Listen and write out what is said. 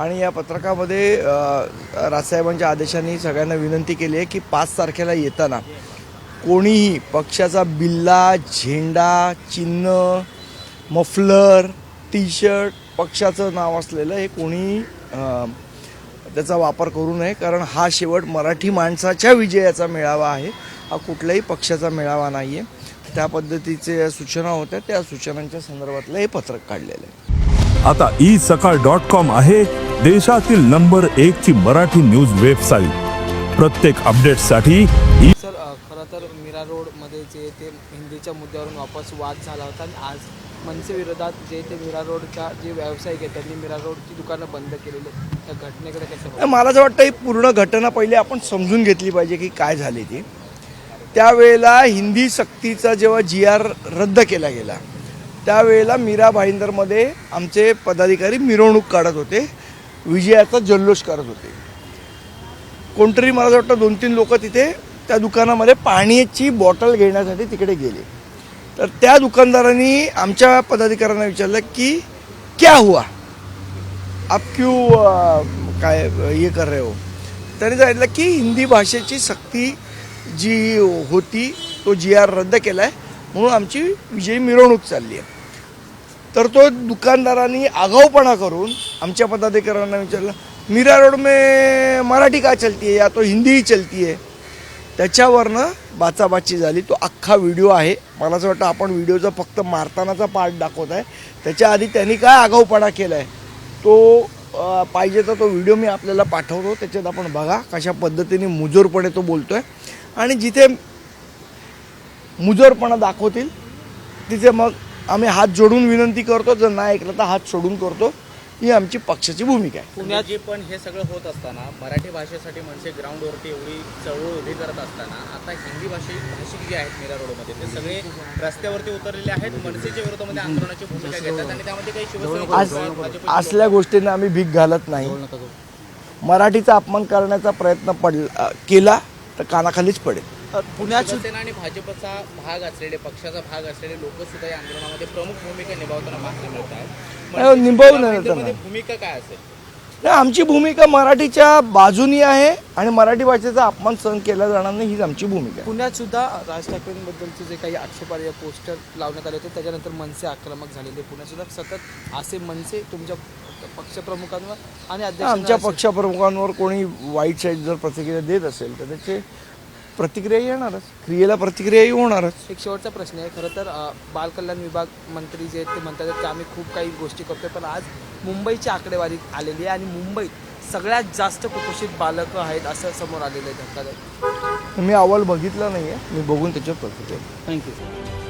आणि या पत्रकामध्ये राजसाहेबांच्या आदेशाने सगळ्यांना विनंती केली आहे की पाच तारखेला येताना कोणीही पक्षाचा बिल्ला झेंडा चिन्ह मफलर टी शर्ट पक्षाचं नाव असलेलं हे कोणी त्याचा वापर करू नये कारण हा शेवट मराठी माणसाच्या विजयाचा मेळावा आहे. हा कुठल्याही पक्षाचा मेळावा नाही आहे त्या पद्धतीचे सूचना होत्या. त्या सूचनांच्या संदर्भातलं हे पत्रक काढलेलं आहे. आता ई सकाळ डॉट कॉम आहे देशातील नंबर एक ची मराठी न्यूज वेबसाईट प्रत्येक अपडेटसाठी ई सर खरं तर मीरा रोडमध्ये जे ते हिंदीच्या मुद्द्यावरून वापस वाद झाला होता आणि आज मनसे विरोधात जे ते मीरा रोडच्या जे व्यावसायिक आहेत त्यांनी मीरा रोडची दुकानं बंद केलेली आहेत. त्या घटनेकडे कसं बघता? मला असं वाटतं ही पूर्ण घटना पहिले आपण समजून घेतली पाहिजे की काय झाली ती त्यावेळेला हिंदी सक्तीचा जेव्हा जी आर रद्द केला गेला त्यावेळेला मीरा भाईंदरमध्ये आमचे पदाधिकारी मिरवणूक काढत होते. विजयाचा जल्लोष करत होते. कोणतरी मला असं वाटतं दोन तीन लोक तिथे त्या दुकानामध्ये पाण्याची बॉटल घेण्यासाठी तिकडे गेले. तर त्या दुकानदारांनी आमच्या पदाधिकाऱ्यांना विचारलं की क्या हुआ? आप क्यों काय हे कर रहे हो? त्यांनी सांगितलं की हिंदी भाषेची सक्ती जी होती तो जी आर रद्द केला आहे म्हणून आमची विजयी मिरवणूक चालली आहे. तर तो दुकानदारांनी आगाऊपणा करून आमच्या पदाधिकाऱ्यांना विचारलं मीरा रोड मे मराठी का चलती आहे या तो हिंदीही चलती आहे त्याच्यावरनं बाचाबाची झाली. तो अख्खा व्हिडिओ आहे. मला असं वाटतं आपण व्हिडिओचा फक्त मारतानाचा पार्ट दाखवत आहे. त्याच्या आधी त्यांनी काय आगाऊपणा केला आहे तो पाहिजे तर तो व्हिडिओ मी आपल्याला पाठवतो. त्याच्यात आपण बघा कशा पद्धतीने मुजोरपणे तो बोलतो आहे आणि जिथे मुजोरपणा दाखवतील तिथे मग आम्ही हात जोडून विनंती करतो जर नाही ऐकलं तर हात सोडून करतो. ही आमची पक्षाची भूमिका आहे. पुण्यात जे पण हे सगळं होत असताना मराठी भाषेसाठी मनसे ग्राउंडवरती एवढी चळवळ उभी करत असताना आता हिंदी भाषे भाषिक जे आहेत मीरा रोडमध्ये ते सगळे रस्त्यावरती उतरलेले आहेत. मनसेच्या विरोधामध्ये आंदोलनाची भूमिका घेतात आणि त्यामध्ये काही शिवसैनिक आज भाजप असल्या गोष्टींना आम्ही भीक घालत नाही. मराठीचा अपमान करण्याचा प्रयत्न पड केला तर कानाखालीच पडेल. पुण्यात सुद्धा शिवसेना आणि भाजपचा भाग असलेले पक्षाचा भाग असलेले लोक सुद्धा या आंदोलनामध्ये प्रमुख भूमिका निभावताना पाहायला मिळत नाही, आहेत निभावून नाही मनसेच्या त्यांना. भूमिका काय असेल? नाही आमची भूमिका मराठीच्या बाजूनी आहे आणि मराठी भाषेचा अपमान सहन केला जाणार नाही हीच आमची भूमिका आहे. पुण्यात सुद्धा राज ठाकरेंबद्दलचे जे काही आक्षेपार्ह पोस्टर लावण्यात आले होते त्याच्यानंतर मनसे आक्रमक झालेले. पुण्यात सुद्धा सतत असे मनसे तुमच्या पक्षप्रमुखांवर आणि आमच्या पक्षप्रमुखांवर कोणी वाईट साईड जर प्रतिक्रिया देत असेल तर त्याचे प्रतिक्रिया येणारच. क्रियेला प्रतिक्रियाही होणारच. एक शेवटचा प्रश्न आहे. खरं तर अ, बालकल्याण विभाग मंत्री जे आहेत ते म्हणतात की आम्ही खूप काही गोष्टी करतोय पण आज मुंबईची आकडेवारी आलेली आहे आणि मुंबईत सगळ्यात जास्त कुपोषित बालकं आहेत असं समोर आलेलं आहे धक्कादायक. मी अहवाल बघितला नाही आहे मी बघून त्याच्यावर प्रतिक्रिया. थँक्यू